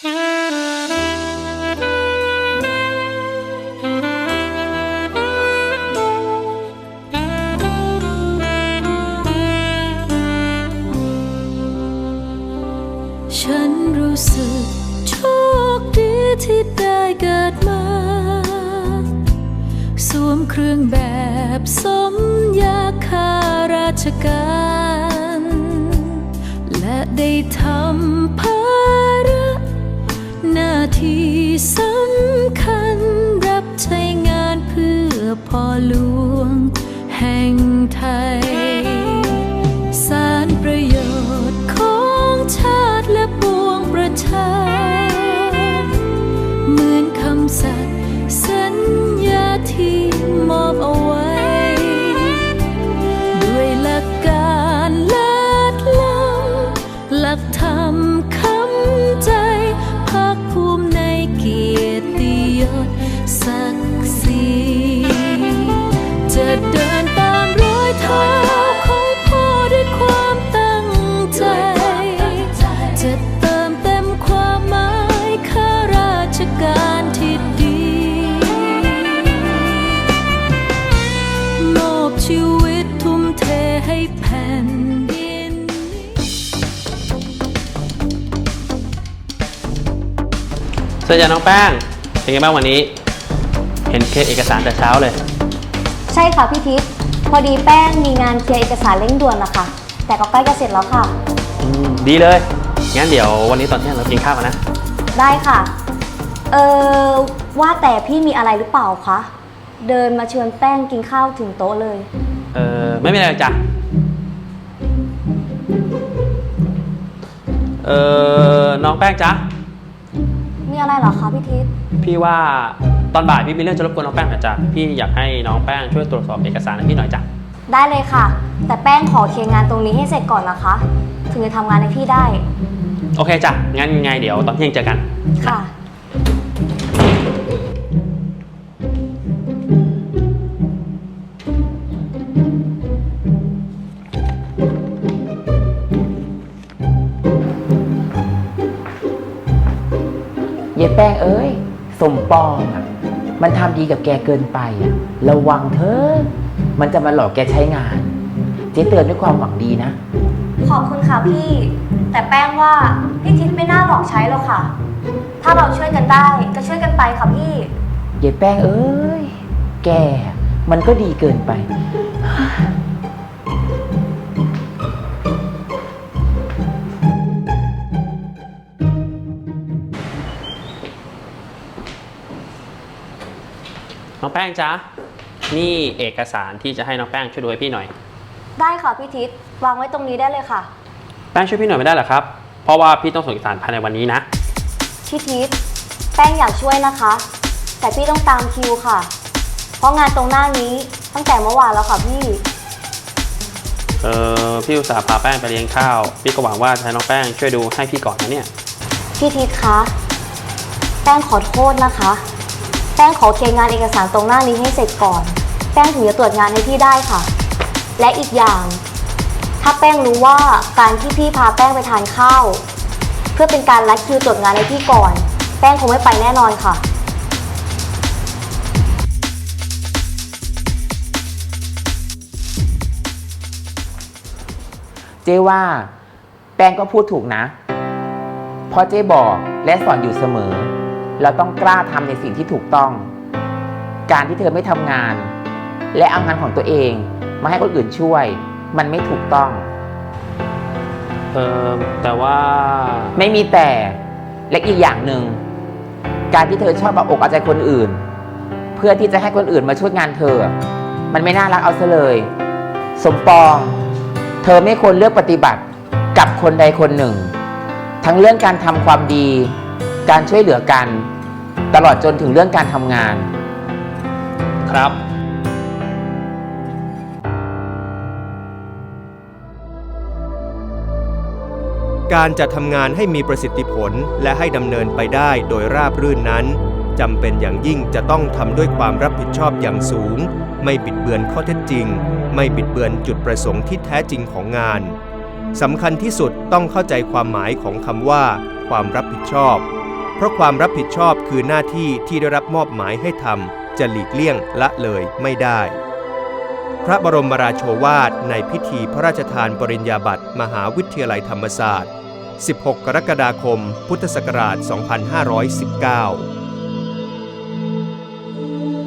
ฉันรู้สึกโชคดีที่ได้เกิดมา สวมเครื่องแบบสมยาข้าราชการ และได้ทำ ที่สำคัญรับใช้งานเพื่อพ่อหลวงแห่งไทย วัสดีจ้ะน้องแป้งเป็นไงบ้างวันนี้ เห็นเคสเอกสารแต่เช้าเลย ใช่ค่ะพี่ทิพย์พอดีแป้งมีงานเคลียร์เอกสารเร่งด่วนนะคะแต่ก็ใกล้จะเสร็จแล้วค่ะ อืมดีเลย งั้นเดี๋ยววันนี้ตอนเที่ยงเรากินข้าวกันนะ ได้ค่ะ เออว่าแต่พี่มีอะไรหรือเปล่าคะ เดินมาชวนแป้งกินข้าวถึงโต๊ะเลย เออไม่มีอะไรหรอกจ้ะ เออน้องแป้งจ๊ะมี อะไรเหรอคะพี่ทิพย์พี่ว่าตอนบ่ายพี่มีเรื่องจะรบกวนน้องแป้งหน่อยจ้ะพี่อยากให้น้องแป้งช่วยตรวจสอบเอกสารให้พี่หน่อยจ้ะได้เลยค่ะ แต่แป้งขอเคลียร์งานตรงนี้ให้เสร็จก่อนนะคะ ถึงจะทำงานให้พี่ได้ โอเคจ้ะงั้นไงเดี๋ยวตอนเที่ยงเจอกัน ค่ะ เยแป้งเอ้ย สมปองอะ มันทำดีกับแกเกินไปอะ ระวังเถอะมันจะมาหลอกแกใช้งาน เจ๊เตือนด้วยความหวังดีนะ ขอบคุณค่ะพี่ แต่แป้งว่าพี่ทิพย์ไม่น่าหลอกใช้หรอกค่ะ ถ้าเราช่วยกันได้ก็ช่วยกันไปค่ะพี่เยแป้งเอ้ย แก มันก็ดีเกินไป องแป้งจ๊ะนี่เอกสารที่จะให้น้องแป้งช่วยดูให้พี่หน่อย ได้ค่ะพี่ทิพย์วางไว้ตรงนี้ได้เลยค่ะ แป้งช่วยพี่หน่อยไม่ได้เหรอครับ เพราะว่าพี่ต้องส่งเอกสารภายในวันนี้นะ พี่ทิพย์แป้งอยากช่วยนะคะ แต่พี่ต้องตามคิวค่ะ เพราะงานตรงหน้านี้ตั้งแต่เมื่อวานแล้วค่ะพี่ เออพี่อุตส่าห์พาแป้งไปเลี้ยงข้าว พี่ก็หวังว่าจะให้น้องแป้งช่วยดูให้พี่ก่อนนะเนี่ย พี่ทิพย์คะ แป้งขอโทษนะคะ แป้งขอเคลียร์งานเอกสารตรงหน้านี้ให้เสร็จก่อน แป้งถึงจะตรวจงานให้พี่ได้ค่ะ และอีกอย่าง ถ้าแป้งรู้ว่าการที่พี่พาแป้งไปทานข้าว เพื่อเป็นการลัดคิวตรวจงานให้พี่ก่อน แป้งคงไม่ไปแน่นอนค่ะ เจ๊ว่า แป้งก็พูดถูกนะ เพราะเจ๊บอกและสอนอยู่เสมอ เราต้องกล้าทำในสิ่งที่ถูกต้อง การที่เธอไม่ทำงาน และเอางานของตัวเองมาให้คนอื่นช่วย มันไม่ถูกต้องเออแต่ว่าไม่มีแต่และอีกอย่างหนึ่งการที่เธอชอบเอาอกเอาใจคนอื่น เพื่อที่จะให้คนอื่นมาช่วยงานเธอ มันไม่น่ารักเอาซะเลย สมปอง เธอไม่ควรเลือกปฏิบัติกับคนใดคนหนึ่ง ทั้งเรื่องการทำความดี การช่วยเหลือกัน ตลอดจนถึงเรื่องการทำงาน ครับการจะทำงานให้มีประสิทธิผลและให้ดำเนินไปได้โดยราบรื่นนั้นจำเป็นอย่างยิ่งจะต้องทำด้วยความรับผิดชอบอย่างสูง ไม่บิดเบือนข้อเท็จจริง ไม่บิดเบือนจุดประสงค์ที่แท้จริงของงานสำคัญที่สุดต้องเข้าใจความหมายของคำว่า ความรับผิดชอบ เพราะความรับผิดชอบคือหน้าที่ที่ได้รับมอบหมายให้ทำจะหลีกเลี่ยงละเลยไม่ได้ พระบรมราโชวาทในพิธีพระราชทานปริญญาบัตรมหาวิทยาลัยธรรมศาสตร์ 16 กรกฎาคม พุทธศักราช 2519